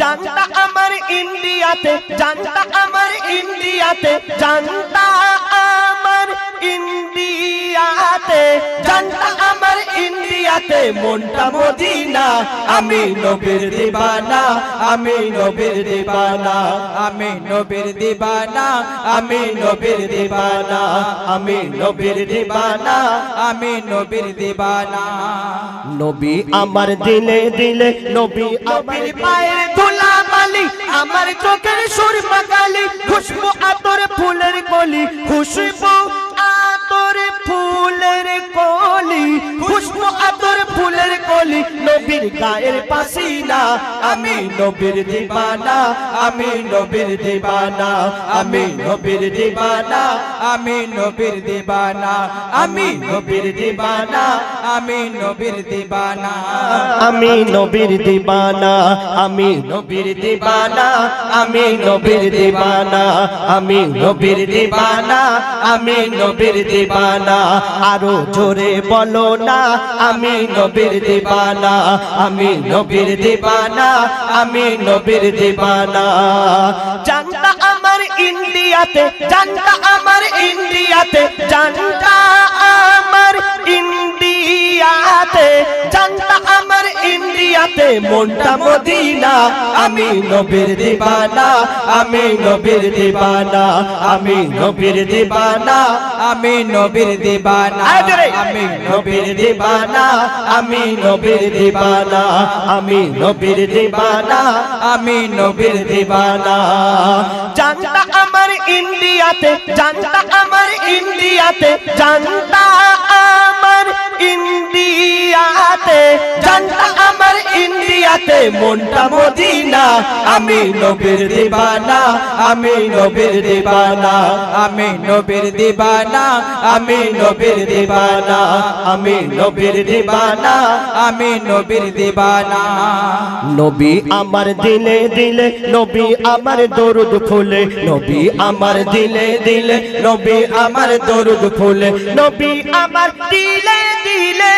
জানতা আমার ইন্ডিয়াতে জানতা আমার ইন্ডিয়াতে জানতা আমার ইন্ডিয়াতে জানতা আমার ইন্ডিয়াতে মনটা মদিনা। আমি নবীর দিবানা আমি নবীর দিবানা আমি নবীর দিবানা আমি নবীর দিবানা আমি নবীর দিবানা আমি নবীর দিবানা। নবী আমার দিলে দিলে নবী আমার পায়ে ধুলা গায়ের পাসিনা আমি নবীর দিবানা আমি নবীর দিবানা আমি নবীর দিবানা আমি নবীর দিবানা আমি নবীর দিবানা আমি নবীর দিবানা আমি নবীর দিবানা আমি নবীর দিবানা আমি নবীর দিবানা আমি নবীর দিবানা আমি নবীর দিবানা আরও জোরে বলো না আমি নবীর দিবানা আমি নবীর দিবানা আমি নবীর দেবানা। জানতা আমার ইন্ডিয়াতে জানতা আমার ইন্ডিয়াতে জানতা আমার ইন্ডিয়াতে জানতা আমার ইন্ডিয়াতে মনটা মদিনা। আমি নবীর দিবানা আমি নবীর দিবানা আমি নবীর দিবানা আমি নবীর দিবানা আমি নবীর দিবানা আমি নবীর দিবানা আমি নবীর দিবানা আমি নবীর দিবানা। জানতা আমার ইন্ডিয়াতে জানতা আমার ইন্ডিয়াতে জানতা আমার ইন্ডিয়াতে, জানতা আমার ইন্ডিয়াতে, মনটা মদিনা। আমি নবীর দিবানা, আমি নবীর দিবানা, আমি নবীর দিবানা, আমি নবীর দিবানা, আমি নবীর দিবানা, আমি নবীর দিবানা। নবী আমার দিলে দিলে, নবী আমার দরুদ ফুলে। নবী আমার দিলে দিলে, নবী আমার দরুদ ফুলে। নবী আমার দিলে দিলে।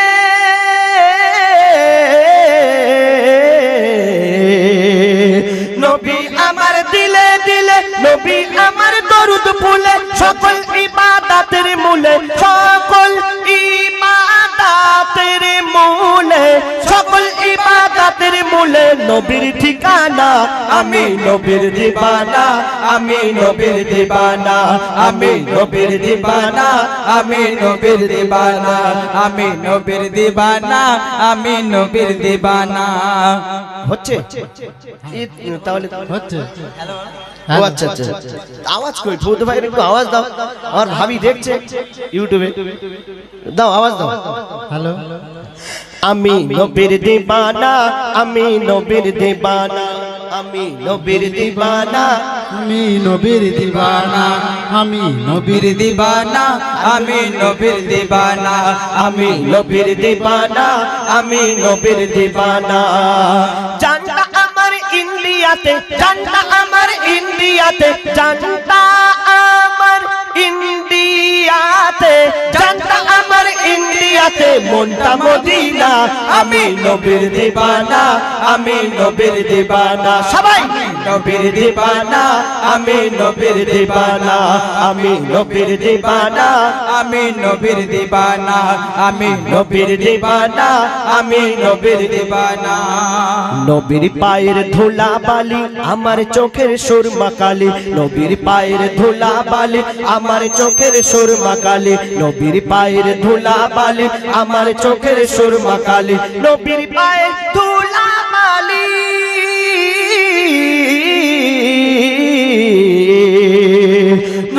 নবী আমার দিলে দিলে। নবী আমার দরুদ ফুলে। সকল ইবাদাতের মূলে, সকল ইবাদাতের মূলে, সকল ইবাদাতের মূলে নবীর ঠিকানা আমি নবীর দিবানা আমি নবীর দিবানা আমি নবীর দিবানা আমি নবীর দিবানা আমি নবীর দিবানা আমি নবীর দিবানা। হচ্ছে? তাহলে হচ্ছে। ও আচ্ছা আচ্ছা আওয়াজ কই? ফৌদ ভাই একটু আওয়াজ দাও। আমার ভাবি দেখছে ইউটিউবে। দাও আওয়াজ দাও। হ্যালো? আমি নবীর দিবানা আমি নবীর দিবানা আমি নবীর দিবানা আমি নবীর দিবানা আমি নবীর বীর দিবানা আমি নবীর দিবানা আমি নবীর দিবানা আমি নবীর দিবানা। জানতা আমার ইন্ডিয়াতে জানতা আমার ইন্ডিয়াতে জানতা ইন্ডিয়াতে মনটা মদিনা। আমি নবীর দিবানা আমি নবীর দিবানা। সবাই নবীর দিবানা, আমি নবীর দিবানা, আমি নবীর দিবানা, আমি নবীর দিবানা, আমি নবীর দিবানা, আমি নবীর দিবানা। নবীর পায়ের ধুলা বালি, আমার চোখের সুরমা কালি। নবীর পায়ের ধুলা বালি, আমার চোখের সুরমা কালি। নবীর পায়ের ধুলা বালি, আমার চোখের সুরমা কালি। নবীর পায়ের ধুলা বালি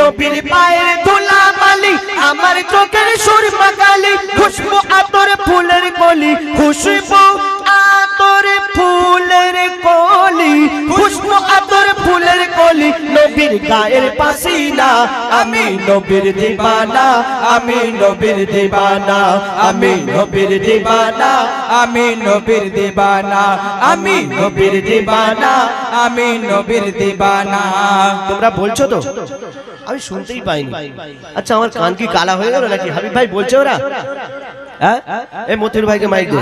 নবীর পায়ের ধুলা বালি আমার চোখের সুরমা কালি, খুশবু আতর ফুলের কলি, খুশবু আতর ফুলের কলি, খুশবু আতর ফুলের কলি, নবীর গায়ের পাসিনা, আমি নবীর দিবানা, আমি নবীর দিবানা, আমি নবীর দিবানা, আমি নবীর দিবানা, আমি নবীর দিবানা, আমি নবীর দিবানা। তোমরা বলছো তো? আমি শুনতেই পাইনি। আচ্ছা আমার কান কি কালা হয়ে গেল নাকি? হাবিব ভাই বলছে ওরা? হ্যাঁ? এ মতির ভাইকে মাইক দে।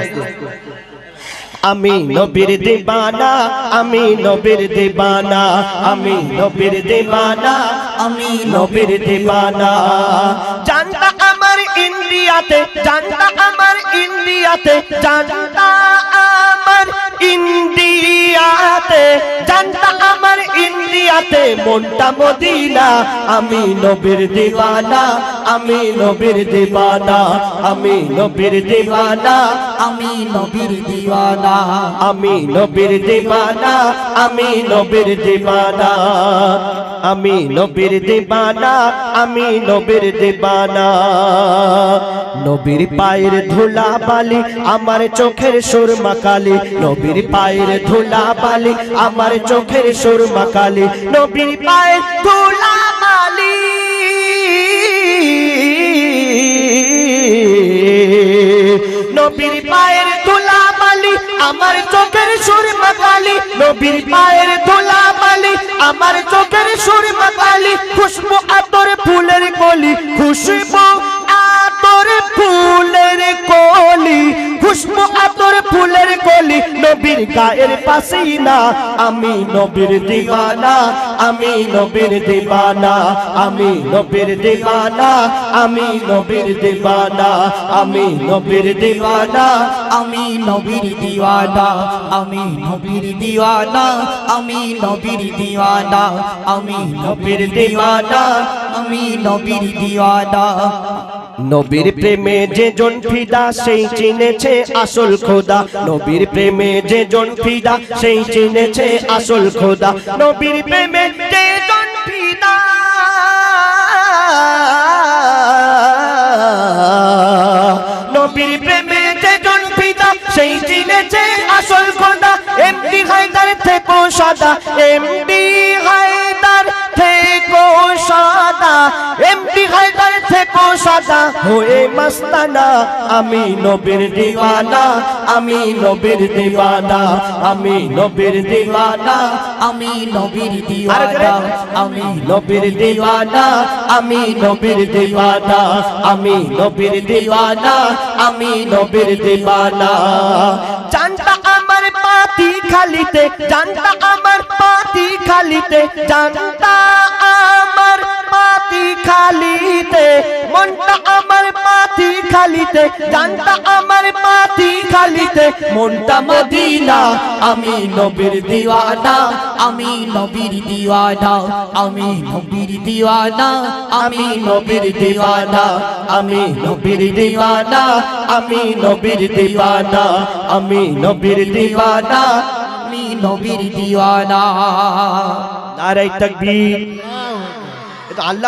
আমি নবীর দেবানা আমি নবীর দেবানা আমি নবীর দেবানা আমি নবীর দেবানা। জানতা আমার ইন্ডিয়াতে জানতা আমার ইন্ডিয়াতে জানতা ইন্ডিয়াতে, জানতা আমার ইন্ডিয়াতে, মনটা মদিনা। আমি নবীর দেবানা, আমি নবীর দেবানা। আমি নবীর দেবানা, আমি নবীর দিবানা। আমি নবীর দেবানা, আমি নবীর দেবানা। আমি নবীর দেবানা, আমি নবীর দেবানা। নবীর পায়ের ধুলা বালি, আমার চোখের সুরমা কালি। নবীর পায়ের ধুলা বালি, আমার চোখের সুরমা কালি। নবীর পায়ের ধুলা আমার চোখের সুর মাকালি নবীর পায়ের ধুলা বালি আমার চোখের সুর মাকালি খুশবু নবীর গায়ের পাশেই আমি নবীর দিবানা আমি নবীর দিবানা আমি নবীর দিবানা আমি নবীর দিবানা আমি নবীর দিবানা আমি নবীর দিওয়ানা আমি নবীর দিওয়ানা আমি নবীর দিওয়ানা আমি নবীর দিওয়ানা আমি নবীর দিওয়ানা নবীর প্রেমে যে জন ফিদা সেই চিনেছে আসল খোদা। নবীর প্রেমে যে জন ফিদা সেই চিনেছে আসল খোদা। নবীর প্রেমে যে জন ফিদা। নবীর প্রেমে যে জন ফিদা সেই চিনেছে আসল খোদা। এমডি হায়দার থেকো সাদা এমডি থেকো সাদা হয়ে মাস্তানা, আমি নবীর দিওয়ানা আমি নবীর দিওয়ানা আমি নবীর দিওয়ানা আমি নবীর দিওয়ানা, আমি নবীর দিওয়ানা, আমি নবীর দিওয়ানা, আমি নবীর দিওয়ানা, আমি নবীর দিওয়ানা। জানতা আমার পাতি খালিতে জানতা আমার পাতি খালিতে জানতা আমার পাতি খালিতে। খালিতে জানতা আমার পাতি খালিতে মনটা মদিনা। আমি নবীর দিওয়ানা আমি নবীর দিওয়ানা আমি নবীর দিওয়ানা আমি নবীর দিওয়ানা আমি নবীর দিওয়ানা আমি নবীর দিওয়ানা আমি নবীর দিওয়ানা আমি নবীর দিওয়ানা। নারাই তাকবীর। এটা আল্লাহ